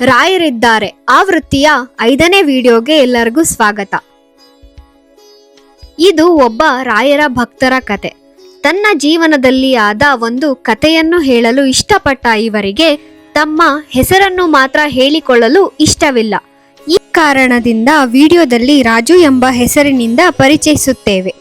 ರಾಯರಿದ್ದಾರೆ. ಆವೃತ್ತಿಯ ಐದನೇ ವಿಡಿಯೋಗೆ ಎಲ್ಲರಿಗೂ ಸ್ವಾಗತ. ಇದು ಒಬ್ಬ ರಾಯರ ಭಕ್ತರ ಕತೆ. ತನ್ನ ಜೀವನದಲ್ಲಿ ಆದ ಒಂದು ಕಥೆಯನ್ನು ಹೇಳಲು ಇಷ್ಟಪಟ್ಟ ಇವರಿಗೆ ತಮ್ಮ ಹೆಸರನ್ನು ಮಾತ್ರ ಹೇಳಿಕೊಳ್ಳಲು ಇಷ್ಟವಿಲ್ಲ. ಈ ಕಾರಣದಿಂದ ವಿಡಿಯೋದಲ್ಲಿ ರಾಜು ಎಂಬ ಹೆಸರಿನಿಂದ ಪರಿಚಯಿಸುತ್ತೇವೆ.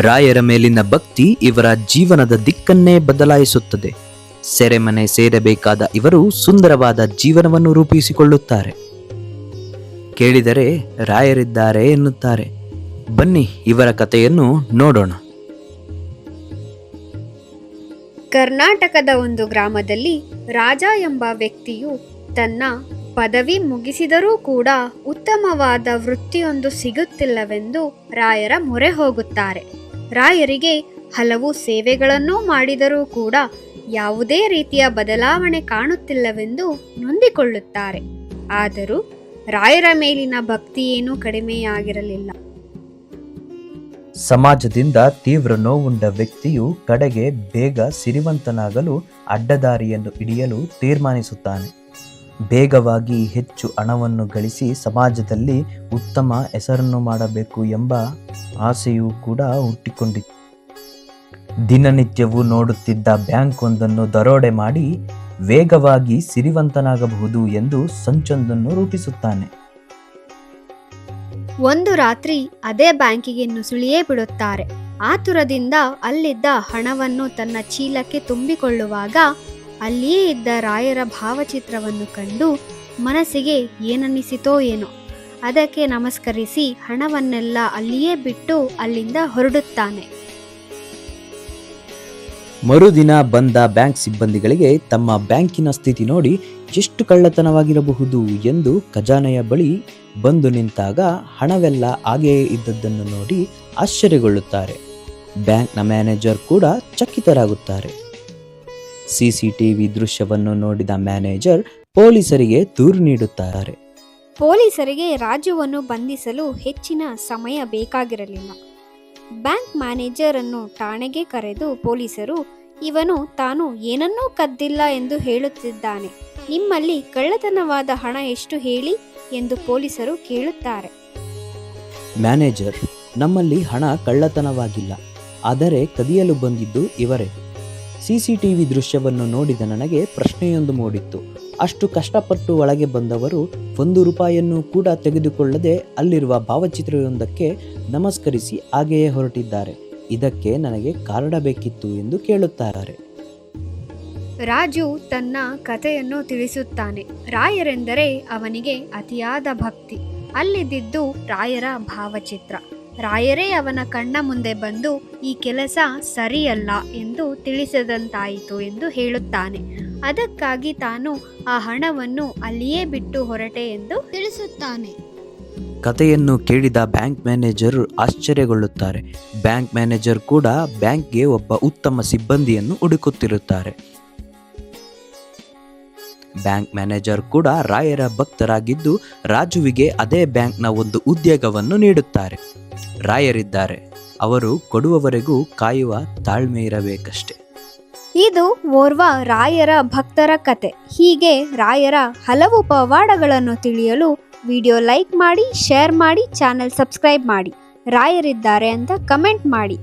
ರಾಯರ ಮೇಲಿನ ಭಕ್ತಿ ಇವರ ಜೀವನದ ದಿಕ್ಕನ್ನೇ ಬದಲಾಯಿಸುತ್ತದೆ. ಸೆರೆಮನೆ ಸೇರಬೇಕಾದ ಇವರು ಸುಂದರವಾದ ಜೀವನವನ್ನು ರೂಪಿಸಿಕೊಳ್ಳುತ್ತಾರೆ. ಕೇಳಿದರೆ ರಾಯರಿದ್ದಾರೆ ಎನ್ನುತ್ತಾರೆ. ಬನ್ನಿ ಇವರ ಕಥೆಯನ್ನು ನೋಡೋಣ. ಕರ್ನಾಟಕದ ಒಂದು ಗ್ರಾಮದಲ್ಲಿ ರಾಜ ಎಂಬ ವ್ಯಕ್ತಿಯು ತನ್ನ ಪದವಿ ಮುಗಿಸಿದರೂ ಕೂಡ ಉತ್ತಮವಾದ ವೃತ್ತಿಯೊಂದು ಸಿಗುತ್ತಿಲ್ಲವೆಂದು ರಾಯರ ಮೊರೆ ಹೋಗುತ್ತಾರೆ. ರಾಯರಿಗೆ ಹಲವು ಸೇವೆಗಳನ್ನೂ ಮಾಡಿದರೂ ಕೂಡ ಯಾವುದೇ ರೀತಿಯ ಬದಲಾವಣೆ ಕಾಣುತ್ತಿಲ್ಲವೆಂದು ನೊಂದಿಕೊಳ್ಳುತ್ತಾರೆ. ಆದರೂ ರಾಯರ ಮೇಲಿನ ಭಕ್ತಿಯೇನೂ ಕಡಿಮೆಯಾಗಿರಲಿಲ್ಲ. ಸಮಾಜದಿಂದ ತೀವ್ರ ನೋವುಂಡ ವ್ಯಕ್ತಿಯು ಕಡೆಗೆ ಬೇಗ ಸಿರಿವಂತನಾಗಲು ಅಡ್ಡದಾರಿಯನ್ನು ಹಿಡಿಯಲು ತೀರ್ಮಾನಿಸುತ್ತಾನೆ. ಬೇಗವಾಗಿ ಹೆಚ್ಚು ಹಣವನ್ನು ಗಳಿಸಿ ಸಮಾಜದಲ್ಲಿ ಉತ್ತಮ ಹೆಸರನ್ನು ಮಾಡಬೇಕು ಎಂಬ ಆಸೆಯೂ ಕೂಡ ಹುಟ್ಟಿಕೊಂಡಿತು ದಿನನಿತ್ಯವೂ ನೋಡುತ್ತಿದ್ದ ಬ್ಯಾಂಕ್ ಒಂದನ್ನು ದರೋಡೆ ಮಾಡಿ ವೇಗವಾಗಿ ಸಿರಿವಂತನಾಗಬಹುದು ಎಂದು ಸಂಚೊಂದನ್ನು ರೂಪಿಸುತ್ತಾನೆ. ಒಂದು ರಾತ್ರಿ ಅದೇ ಬ್ಯಾಂಕಿಗೆ ನುಸುಳಿಯೇ ಬಿಡುತ್ತಾರೆ. ಆತುರದಿಂದ ಅಲ್ಲಿದ್ದ ಹಣವನ್ನು ತನ್ನ ಚೀಲಕ್ಕೆ ತುಂಬಿಕೊಳ್ಳುವಾಗ ಅಲ್ಲಿಯೇ ಇದ್ದ ರಾಯರ ಭಾವಚಿತ್ರವನ್ನು ಕಂಡು ಮನಸ್ಸಿಗೆ ಏನನ್ನಿಸಿತೋ ಏನೋ. ಅದಕ್ಕೆ ನಮಸ್ಕರಿಸಿ ಹಣವನ್ನೆಲ್ಲ ಅಲ್ಲಿಯೇ ಬಿಟ್ಟು ಅಲ್ಲಿಂದ ಹೊರಡುತ್ತಾನೆ. ಮರುದಿನ ಬಂದ ಬ್ಯಾಂಕ್ ಸಿಬ್ಬಂದಿಗಳಿಗೆ ತಮ್ಮ ಬ್ಯಾಂಕಿನ ಸ್ಥಿತಿ ನೋಡಿ ಎಷ್ಟು ಕಳ್ಳತನವಾಗಿರಬಹುದು ಎಂದು ಖಜಾನೆಯ ಬಳಿ ಬಂದು ನಿಂತಾಗ ಹಣವೆಲ್ಲ ಹಾಗೆಯೇ ಇದ್ದದ್ದನ್ನು ನೋಡಿ ಆಶ್ಚರ್ಯಗೊಳ್ಳುತ್ತಾರೆ. ಬ್ಯಾಂಕ್ನ ಮ್ಯಾನೇಜರ್ ಕೂಡ ಚಕಿತರಾಗುತ್ತಾರೆ. ಸಿಸಿಟಿವಿ ದೃಶ್ಯವನ್ನು ನೋಡಿದ ಮ್ಯಾನೇಜರ್ ಪೊಲೀಸರಿಗೆ ದೂರು ನೀಡುತ್ತಾರೆ. ಪೊಲೀಸರಿಗೆ ರಾಜುವನ್ನು ಬಂಧಿಸಲು ಹೆಚ್ಚಿನ ಸಮಯ ಬೇಕಾಗಿರಲಿಲ್ಲ. ಬ್ಯಾಂಕ್ ಮ್ಯಾನೇಜರ್ ಅನ್ನು ಠಾಣೆಗೆ ಕರೆದು ಪೊಲೀಸರು ಇವನು ತಾನು ಏನನ್ನೂ ಕದ್ದಿಲ್ಲ ಎಂದು ಹೇಳುತ್ತಿದ್ದಾನೆ. ನಿಮ್ಮಲ್ಲಿ ಕಳ್ಳತನವಾದ ಹಣ ಎಷ್ಟು ಹೇಳಿ? ಎಂದು ಪೊಲೀಸರು ಕೇಳುತ್ತಾರೆ. ಮ್ಯಾನೇಜರ್, ನಮ್ಮಲ್ಲಿ ಹಣ ಕಳ್ಳತನವಾಗಿಲ್ಲ. ಆದರೆ ಕದಿಯಲು ಬಂದಿದ್ದು ಇವರೇ. ಸಿಸಿಟಿವಿ ದೃಶ್ಯವನ್ನು ನೋಡಿದ ನನಗೆ ಪ್ರಶ್ನೆಯೊಂದು ಮೂಡಿತ್ತು. ಅಷ್ಟು ಕಷ್ಟಪಟ್ಟು ಒಳಗೆ ಬಂದವರು ಒಂದು ರೂಪಾಯಿಯನ್ನು ಕೂಡ ತೆಗೆದುಕೊಳ್ಳದೆ ಅಲ್ಲಿರುವ ಭಾವಚಿತ್ರವೊಂದಕ್ಕೆ ನಮಸ್ಕರಿಸಿ ಹಾಗೆಯೇ ಹೊರಟಿದ್ದಾರೆ. ಇದಕ್ಕೆ ನನಗೆ ಕಾರಣ ಬೇಕಿತ್ತು ಎಂದು ಕೇಳುತ್ತಾರೆ. ರಾಜು ತನ್ನ ಕಥೆಯನ್ನು ತಿಳಿಸುತ್ತಾನೆ. ರಾಯರೆಂದರೆ ಅವನಿಗೆ ಅತಿಯಾದ ಭಕ್ತಿ. ಅಲ್ಲಿದ್ದಿದ್ದು ರಾಯರ ಭಾವಚಿತ್ರ. ರಾಯರೇ ಅವನ ಕಣ್ಣ ಮುಂದೆ ಬಂದು, ಈ ಕೆಲಸ ಸರಿಯಲ್ಲ ಎಂದು ತಿಳಿಸದಂತಾಯಿತು ಎಂದು ಹೇಳುತ್ತಾನೆ. ಅದಕ್ಕಾಗಿ ತಾನು ಆ ಹಣವನ್ನು ಅಲ್ಲಿಯೇ ಬಿಟ್ಟು ಹೊರಟೆ ಎಂದು ತಿಳಿಸುತ್ತಾನೆ. ಕಥೆಯನ್ನು ಕೇಳಿದ ಬ್ಯಾಂಕ್ ಮ್ಯಾನೇಜರ್ ಆಶ್ಚರ್ಯಗೊಳ್ಳುತ್ತಾರೆ. ಬ್ಯಾಂಕ್ ಮ್ಯಾನೇಜರ್ ಕೂಡ ಬ್ಯಾಂಕ್ಗೆ ಒಬ್ಬ ಉತ್ತಮ ಸಿಬ್ಬಂದಿಯನ್ನು ಹುಡುಕುತ್ತಿರುತ್ತಾರೆ. ಬ್ಯಾಂಕ್ ಮ್ಯಾನೇಜರ್ ಕೂಡ ರಾಯರ ಭಕ್ತರಾಗಿದ್ದು ರಾಜುವಿಗೆ ಅದೇ ಬ್ಯಾಂಕ್ನ ಒಂದು ಉದ್ಯೋಗವನ್ನು ನೀಡುತ್ತಾರೆ. ರಾಯರಿದ್ದಾರೆ. ಅವರು ಕೊಡುವವರೆಗೂ ಕಾಯುವ ತಾಳ್ಮೆ ಇರಬೇಕಷ್ಟೆ. ಇದು ಓರ್ವ ರಾಯರ ಭಕ್ತರ ಕತೆ. ಹೀಗೆ ರಾಯರ ಹಲವು ಪವಾಡಗಳನ್ನು ತಿಳಿಯಲು ವಿಡಿಯೋ ಲೈಕ್ ಮಾಡಿ ಶೇರ್ ಮಾಡಿ ಚಾನೆಲ್ ಸಬ್ಸ್ಕ್ರೈಬ್ ಮಾಡಿ. ರಾಯರಿದ್ದಾರೆ ಅಂತ ಕಮೆಂಟ್ ಮಾಡಿ.